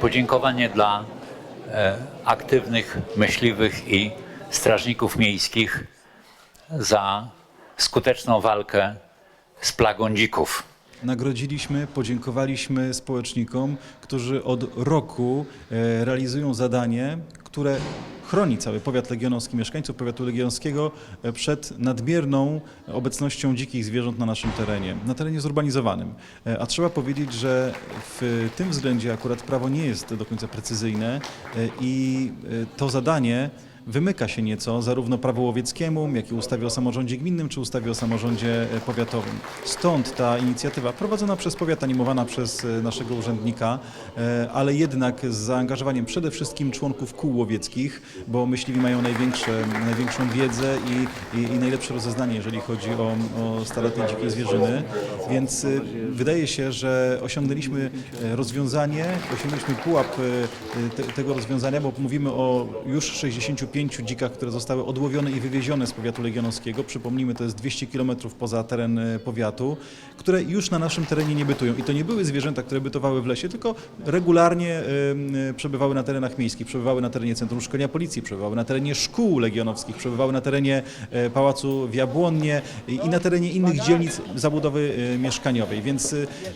podziękowanie dla e, aktywnych myśliwych i strażników miejskich za skuteczną walkę z plagą dzików. Nagrodziliśmy, podziękowaliśmy społecznikom, którzy od roku e, realizują zadanie, które chroni cały powiat legionowski, mieszkańców powiatu legionowskiego e, przed nadmierną obecnością dzikich zwierząt na naszym terenie, na terenie zurbanizowanym. E, A trzeba powiedzieć, że w tym względzie akurat prawo nie jest do końca precyzyjne e, i to zadanie wymyka się nieco zarówno prawu łowieckiemu, jak i ustawie o samorządzie gminnym, czy ustawie o samorządzie e, powiatowym. Stąd ta inicjatywa prowadzona przez powiat, animowana przez e, naszego urzędnika, e, ale jednak z zaangażowaniem przede wszystkim członków kół łowieckich, bo myśliwi mają największe, największą wiedzę i, i, i najlepsze rozeznanie, jeżeli chodzi o, o staletnie dzikie zwierzyny. Więc wydaje się, że osiągnęliśmy rozwiązanie, osiągnęliśmy pułap te, tego rozwiązania, bo mówimy o już 65 dzikach, które zostały odłowione i wywiezione z powiatu legionowskiego. Przypomnijmy, to jest 200 km poza teren e, powiatu, które już na naszym terenie nie bytują. I to nie były zwierzęta, które bytowały w lesie, tylko regularnie e, e, przebywały na terenach miejskich, przebywały na terenie Centrum Szkolenia Policji, przebywały na terenie szkół legionowskich, przebywały na terenie Pałacu w Jabłonnie i na terenie innych dzielnic zabudowy mieszkaniowej. Więc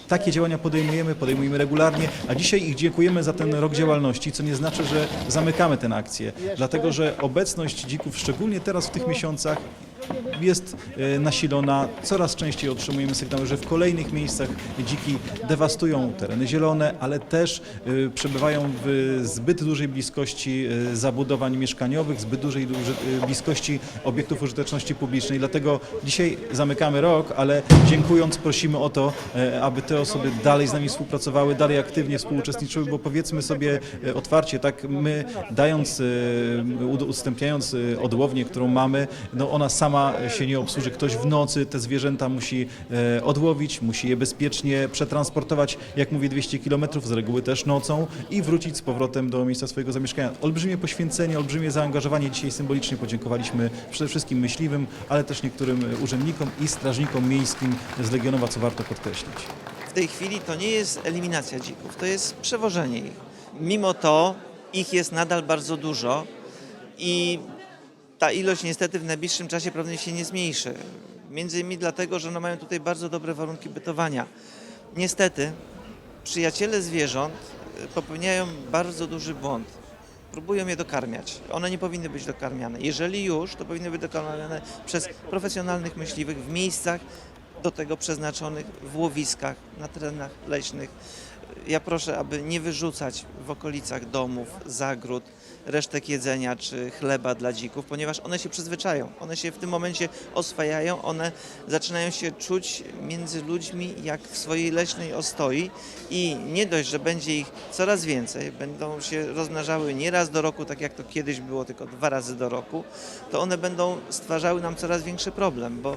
takie działania podejmujemy, podejmujemy regularnie, a dzisiaj ich dziękujemy za ten rok działalności, co nie znaczy, że zamykamy tę akcję, dlatego że obecność dzików, szczególnie teraz w tych miesiącach, jest e, nasilona. Coraz częściej otrzymujemy sygnały, że w kolejnych miejscach dziki dewastują tereny zielone, ale też e, przebywają w zbyt dużej bliskości e, zabudowań mieszkaniowych, zbyt dużej bliskości obiektów użyteczności publicznej. Dlatego dzisiaj zamykamy rok, ale dziękując prosimy o to, aby te osoby dalej z nami współpracowały, dalej aktywnie współuczestniczyły, bo powiedzmy sobie otwarcie, tak my dając, ud- udostępniając odłownię, którą mamy, no ona sama się nie obsłuży. Ktoś w nocy te zwierzęta musi e, odłowić, musi je bezpiecznie przetransportować, jak mówię, 200 km, z reguły też nocą i wrócić z powrotem do miejsca swojego zamieszkania. Olbrzymie poświęcenie, olbrzymie zaangażowanie. Dzisiaj symbolicznie podziękowaliśmy przede wszystkim myśliwym, ale też niektórym urzędnikom i strażnikom miejskim z Legionowa, co warto podkreślić. W tej chwili to nie jest eliminacja dzików, to jest przewożenie ich. Mimo to ich jest nadal bardzo dużo i ta ilość niestety w najbliższym czasie prawdopodobnie się nie zmniejszy. Między innymi dlatego, że one mają tutaj bardzo dobre warunki bytowania. Niestety przyjaciele zwierząt y, popełniają bardzo duży błąd. Próbują je dokarmiać. One nie powinny być dokarmiane. Jeżeli już, to powinny być dokarmiane przez profesjonalnych myśliwych w miejscach do tego przeznaczonych, w łowiskach, na terenach leśnych. Ja proszę, aby nie wyrzucać w okolicach domów, zagród, resztek jedzenia czy chleba dla dzików, ponieważ one się przyzwyczają. One się w tym momencie oswajają, one zaczynają się czuć między ludźmi jak w swojej leśnej ostoi i nie dość, że będzie ich coraz więcej, będą się rozmnażały nie raz do roku, tak jak to kiedyś było, tylko dwa razy do roku, to one będą stwarzały nam coraz większy problem, bo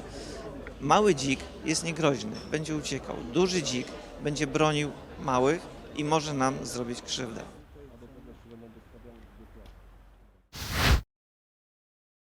Mały dzik jest niegroźny, będzie uciekał. Duży dzik będzie bronił małych i może nam zrobić krzywdę.